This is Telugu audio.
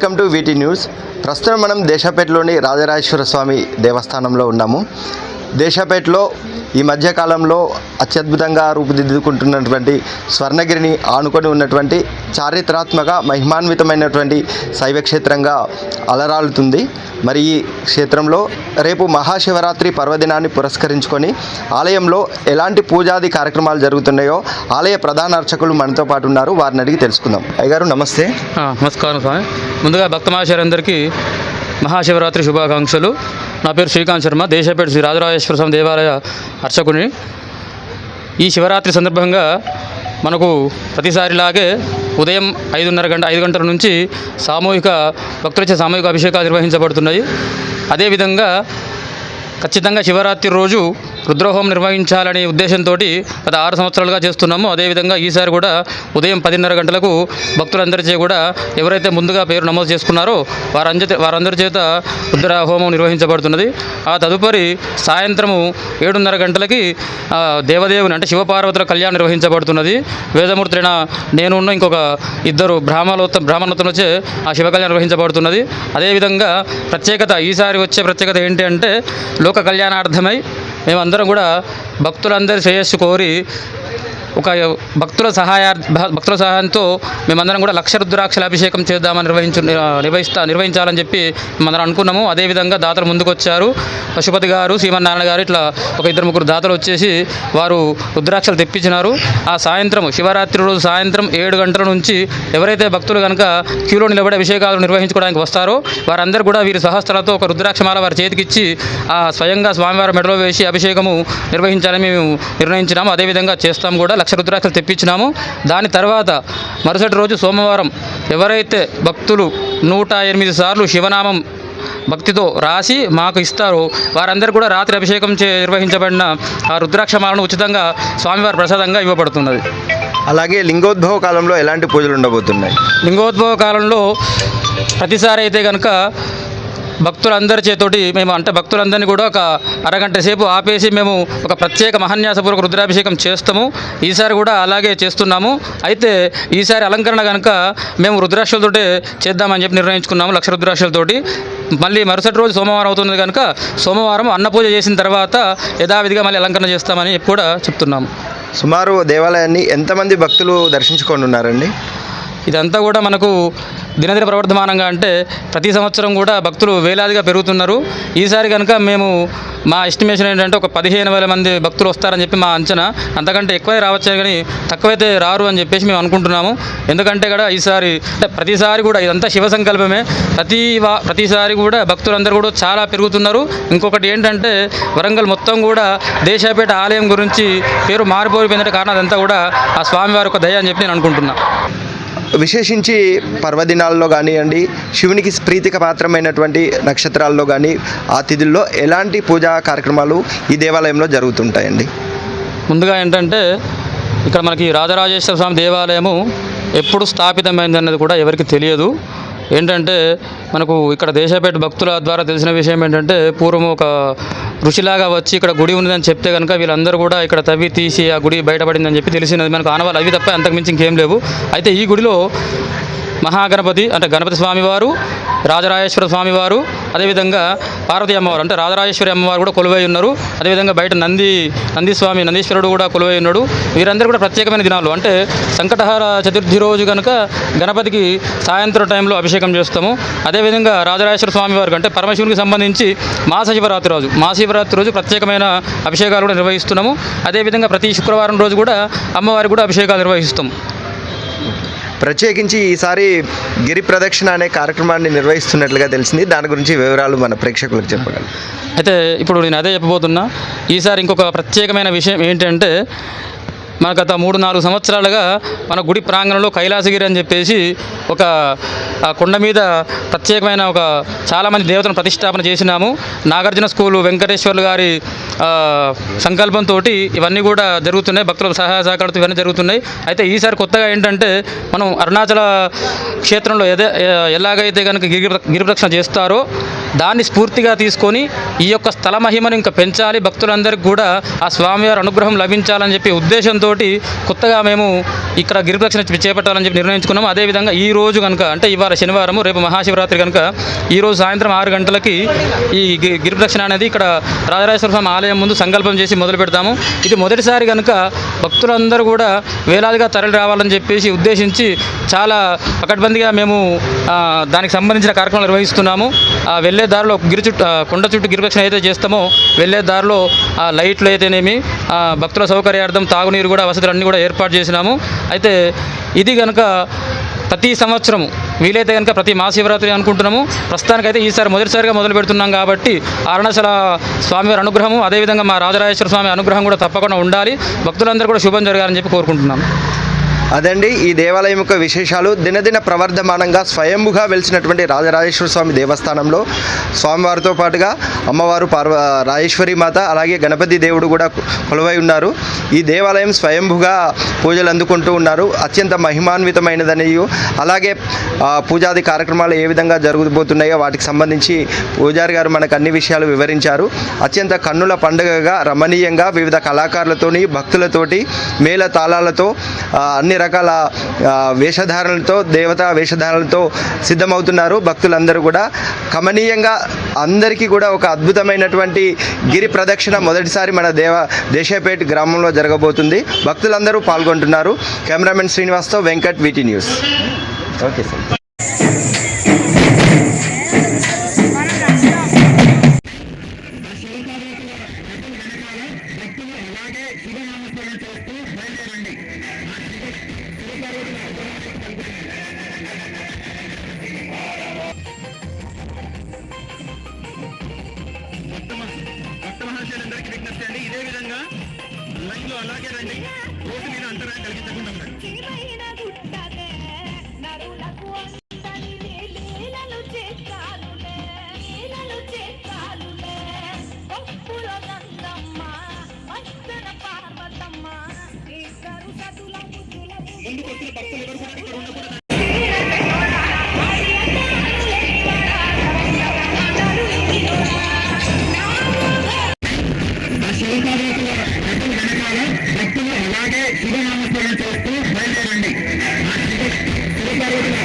Welcome to వీటీ news. ప్రస్తుతం మనం దేశాపేటలోని రాజరాజేశ్వర స్వామి దేవస్థానంలో ఉన్నాము. దేశాపేటలో ఈ మధ్యకాలంలో అత్యద్భుతంగా రూపుదిద్దుకుంటున్నటువంటి స్వర్ణగిరిని ఆనుకొని ఉన్నటువంటి చారిత్రాత్మక మహిమాన్వితమైనటువంటి శైవక్షేత్రంగా అలరాలుతుంది. మరి ఈ క్షేత్రంలో రేపు మహాశివరాత్రి పర్వదినాన్ని పురస్కరించుకొని ఆలయంలో ఎలాంటి పూజాది కార్యక్రమాలు జరుగుతున్నాయో ఆలయ ప్రధాన అర్చకులు మనతో పాటు ఉన్నారు. వారిని అడిగి తెలుసుకుందాం. అయ్యగారు నమస్తే. నమస్కారం స్వామి. ముందుగా భక్త మహాశివరందరికీ మహాశివరాత్రి శుభాకాంక్షలు. నా పేరు శ్రీకాంత్ శర్మ దేశపేట శ్రీ రాజరాజేశ్వర స్వామి దేవాలయ అర్చకుని. ఈ శివరాత్రి సందర్భంగా మనకు ప్రతిసారిలాగే ఉదయం ఐదున్నర గంట ఐదు గంటల నుంచి సామూహిక భక్తులచే సామూహిక అభిషేకాలు నిర్వహించబడుతున్నాయి. అదేవిధంగా ఖచ్చితంగా శివరాత్రి రోజు రుద్రహోమం నిర్వహించాలనే ఉద్దేశంతో గత ఆరు సంవత్సరాలుగా చేస్తున్నాము. అదేవిధంగా ఈసారి కూడా ఉదయం పదిన్నర గంటలకు భక్తులందరిచే కూడా ఎవరైతే ముందుగా పేరు నమోదు చేసుకున్నారో వారందరి వారందరి చేత రుద్ర హోమం నిర్వహించబడుతున్నది. ఆ తదుపరి సాయంత్రము ఏడున్నర గంటలకి దేవదేవుని అంటే శివపార్వతుల కళ్యాణం నిర్వహించబడుతున్నది. వేదమూర్తులైన నేను ఉన్న ఇంకొక ఇద్దరు బ్రాహ్మణోత్త బ్రాహ్మణోత్తములచే ఆ శివ కళ్యాణం నిర్వహించబడుతున్నది. అదేవిధంగా ప్రత్యేకత ఈసారి వచ్చే ప్రత్యేకత ఏంటి అంటే లోక కళ్యాణార్థమై మేమందరం కూడా భక్తులందరి శ్రేయస్సు కోరి ఒక భక్తుల సహాయ భక్తుల సహాయంతో మేమందరం కూడా లక్ష రుద్రాక్షల అభిషేకం చేద్దామని నిర్వహించు నిర్వహిస్తా నిర్వహించాలని చెప్పి మనం అనుకున్నాము. అదేవిధంగా దాతలు ముందుకొచ్చారు పశుపతి గారు శ్రీమన్నారాయణ గారు ఇట్లా ఒక ఇద్దరు ముగ్గురు దాతలు వచ్చేసి వారు రుద్రాక్షలు తెప్పించినారు. ఆ సాయంత్రం శివరాత్రి రోజు సాయంత్రం ఏడు గంటల నుంచి ఎవరైతే భక్తులు కనుక క్యూలో నిలబడి అభిషేకాలు నిర్వహించుకోవడానికి వస్తారో వారందరూ కూడా వీరి సహస్రాలతో ఒక రుద్రాక్షమాల వారి చేతికిచ్చి ఆ స్వయంగా స్వామివారి మెడలో వేసి అభిషేకము నిర్వహించాలని మేము నిర్ణయించినాము. అదేవిధంగా చేస్తాము కూడా. లక్ష రుద్రాక్షలు తెప్పించినాము. దాని తర్వాత మరుసటి రోజు సోమవారం ఎవరైతే భక్తులు నూట ఎనిమిది సార్లు శివనామం భక్తితో రాసి మాకు ఇస్తారో వారందరూ కూడా రాత్రి అభిషేకం చే నిర్వహించబడిన ఆ రుద్రాక్షమాలను ఉచితంగా స్వామివారి ప్రసాదంగా ఇవ్వబడుతున్నది. అలాగే లింగోద్భవ కాలంలో ఎలాంటి పూజలు ఉండబోతున్నాయి? లింగోద్భవ కాలంలో ప్రతిసారి అయితే కనుక భక్తులందరి చేతోటి మేము అంటే భక్తులందరినీ కూడా ఒక అరగంట సేపు ఆపేసి మేము ఒక ప్రత్యేక మహాన్యాసపూర్వక రుద్రాభిషేకం చేస్తాము. ఈసారి కూడా అలాగే చేస్తున్నాము. అయితే ఈసారి అలంకరణ కనుక మేము రుద్రాక్షలతోటే చేద్దామని చెప్పి నిర్ణయించుకున్నాము లక్ష రుద్రాక్షలతోటి. మళ్ళీ మరుసటి రోజు సోమవారం అవుతుంది కనుక సోమవారం అన్నపూజ చేసిన తర్వాత యథావిధిగా మళ్ళీ అలంకరణ చేస్తామని చెప్పి కూడా చెప్తున్నాము. సుమారు దేవాలయాన్ని ఎంతమంది భక్తులు దర్శించుకొని ఉన్నారండి? ఇదంతా కూడా మనకు దినదిన ప్రవర్ధమానంగా అంటే ప్రతి సంవత్సరం కూడా భక్తులు వేలాదిగా పెరుగుతున్నారు. ఈసారి కనుక మేము మా ఎస్టిమేషన్ ఏంటంటే ఒక పదిహేను వేల మంది భక్తులు వస్తారని చెప్పి మా అంచనా. అంతకంటే ఎక్కువే రావచ్చు కానీ తక్కువైతే రారు అని చెప్పేసి మేము అనుకుంటున్నాము. ఎందుకంటే కూడా ఈసారి ప్రతిసారి కూడా ఇదంతా శివ సంకల్పమే. ప్రతి ప్రతిసారి కూడా భక్తులందరూ కూడా చాలా పెరుగుతున్నారు. ఇంకొకటి ఏంటంటే వరంగల్ మొత్తం కూడా దేశాపేట ఆలయం గురించి పేరు మారిపోయిపోయిందంటే కారణం అదంతా కూడా ఆ స్వామివారి ఒక దయ అని చెప్పి నేను అనుకుంటున్నాను విశేషించి పర్వదినాల్లో కానివ్వండి శివునికి ప్రీతిక పాత్రమైనటువంటి నక్షత్రాల్లో కానీ ఆ తిథుల్లో ఎలాంటి పూజా కార్యక్రమాలు ఈ దేవాలయంలో జరుగుతుంటాయండి? ముందుగా ఏంటంటే ఇక్కడ మనకి రాజరాజేశ్వర స్వామి దేవాలయము ఎప్పుడు స్థాపితమైంది అన్నది కూడా ఎవరికి తెలియదు. ఏంటంటే మనకు ఇక్కడ దేశపేట భక్తుల ద్వారా తెలిసిన విషయం ఏంటంటే పూర్వం ఒక ఋషిలాగా వచ్చి ఇక్కడ గుడి ఉందని చెప్తే కనుక వీళ్ళందరూ కూడా ఇక్కడ తవ్వి తీసి ఆ గుడి బయటపడిందని చెప్పి తెలిసినది. మనకు ఆనవాళ్ళు అవి తప్ప అంతకుమించి ఇంకేం లేవు. అయితే ఈ గుడిలో మహాగణపతి అంటే గణపతి స్వామివారు రాజరాజేశ్వర స్వామివారు అదేవిధంగా పార్వతి అమ్మవారు అంటే రాజరాజేశ్వరి అమ్మవారు కూడా కొలువై ఉన్నారు. అదేవిధంగా బయట నంది నందీస్వామి నందీశ్వరుడు కూడా కొలువై ఉన్నాడు. వీరందరూ కూడా ప్రత్యేకమైన దినాలు అంటే సంకటహార చతుర్థి రోజు కనుక గణపతికి సాయంత్రం టైంలో అభిషేకం చేస్తాము. అదేవిధంగా రాజరాజేశ్వర స్వామి వారికి అంటే పరమశివునికి సంబంధించి మహాశివరాత్రి రోజు మహాశివరాత్రి రోజు ప్రత్యేకమైన అభిషేకాలు కూడా నిర్వహిస్తున్నాము. అదేవిధంగా ప్రతి శుక్రవారం రోజు కూడా అమ్మవారికి కూడా అభిషేకాలు నిర్వహిస్తాము. ప్రత్యేకించి ఈసారి గిరి ప్రదక్షిణ అనే కార్యక్రమాన్ని నిర్వహిస్తున్నట్లుగా తెలిసింది. దాని గురించి వివరాలు మన ప్రేక్షకులకు చెప్పగలరు అయితే ఇప్పుడు నేను అదే చెప్పబోతున్నా. ఈసారి ఇంకొక ప్రత్యేకమైన విషయం ఏంటంటే మన గత మూడు నాలుగు సంవత్సరాలుగా మన గుడి ప్రాంగణంలో కైలాసగిరి అని చెప్పేసి ఒక కొండ మీద ప్రత్యేకమైన ఒక చాలామంది దేవతను ప్రతిష్టాపన చేసినాము. నాగార్జున స్కూలు వెంకటేశ్వర్లు గారి సంకల్పంతో ఇవన్నీ కూడా జరుగుతున్నాయి. భక్తుల సహాయ సహకారంతో ఇవన్నీ జరుగుతున్నాయి. అయితే ఈసారి కొత్తగా ఏంటంటే మనం అరుణాచల క్షేత్రంలో ఎదే ఎలాగైతే కనుక గిరి గిరిప్రదక్షణ చేస్తారో దాన్ని స్ఫూర్తిగా తీసుకొని ఈ యొక్క స్థల మహిమను ఇంకా పెంచాలి. భక్తులందరికీ కూడా ఆ స్వామివారి అనుగ్రహం లభించాలని చెప్పి ఉద్దేశంతో కొత్తగా మేము ఇక్కడ గిరిప్రదక్షిణ చేపట్టాలని చెప్పి నిర్ణయించుకున్నాము. అదేవిధంగా ఈ రోజు కనుక అంటే ఇవాళ శనివారం రేపు మహాశివరాత్రి కనుక ఈ రోజు సాయంత్రం ఆరు గంటలకి ఈ గి- గిరిప్రదక్షిణ అనేది ఇక్కడ రాజరాజేశ్వర స్వామి ఆలయం ముందు సంకల్పం చేసి మొదలు పెడతాము. ఇది మొదటిసారి కనుక భక్తులందరూ కూడా వేలాదిగా తరలి రావాలని చెప్పేసి ఉద్దేశించి చాలా పకడ్బందీగా మేము దానికి సంబంధించిన కార్యక్రమాలు నిర్వహిస్తున్నాము. ఆ వెళ్ళే దారిలో గిరి చుట్టూ కొండ చుట్టూ గిరిప్రదక్షిణ అయితే చేస్తామో వెళ్ళే దారిలో ఆ లైట్లు అయితేనేమి ఆ, భక్తుల సౌకర్యార్థం తాగునీరు కూడా వసతులు అన్నీ కూడా ఏర్పాటు చేసినాము. అయితే ఇది కనుక ప్రతి సంవత్సరం వీలైతే కనుక ప్రతి మహాశివరాత్రి అనుకుంటున్నాము. ప్రస్తుతానికైతే ఈసారి మొదటిసారిగా మొదలు పెడుతున్నాం కాబట్టి అరుణాచల స్వామివారి అనుగ్రహము అదేవిధంగా మా రాజరాజేశ్వర స్వామి అనుగ్రహం కూడా తప్పకుండా ఉండాలి. భక్తులందరూ కూడా శుభం జరగాలని చెప్పి కోరుకుంటున్నాను అదండి ఈ దేవాలయం యొక్క విశేషాలు. దినదిన ప్రవర్ధమానంగా స్వయంభుగా వెలిసినటువంటి రాజరాజేశ్వర స్వామి దేవస్థానంలో స్వామివారితో పాటుగా అమ్మవారు పార్వ రాజేశ్వరి మాత అలాగే గణపతి దేవుడు కూడా కొలువై ఉన్నారు. ఈ దేవాలయం స్వయంభుగా పూజలు అందుకుంటూ ఉన్నారు. అత్యంత మహిమాన్వితమైనదని అలాగే పూజాది కార్యక్రమాలు ఏ విధంగా జరగబోతున్నాయో వాటికి సంబంధించి పూజారి గారు మనకు అన్ని విషయాలు వివరించారు. అత్యంత కన్నుల పండుగగా రమణీయంగా వివిధ కళాకారులతోని భక్తులతోటి మేళ తాళాలతో అన్ని రకాల వేషధారణలతో దేవతా వేషధారణలతో సిద్ధమవుతున్నారు భక్తులందరూ కూడా. కమనీయంగా అందరికీ కూడా ఒక అద్భుతమైనటువంటి గిరి ప్రదక్షిణ మొదటిసారి మన దేవ దేశపేట్ గ్రామంలో జరగబోతుంది. భక్తులందరూ పాల్గొంటున్నారు. కెమెరామెన్ శ్రీనివాస్తో వెంకట్ వీటి న్యూస్. Okay sir. ముద్దుల ముందుకు వచ్చిన భక్తులు ఎవరు కూడా ఇక్కడ ఉండకూడదు భక్తులు అలాగే శివనామస్మరణ చేస్తూ బయలుదేరండి. శివ పార్వతుల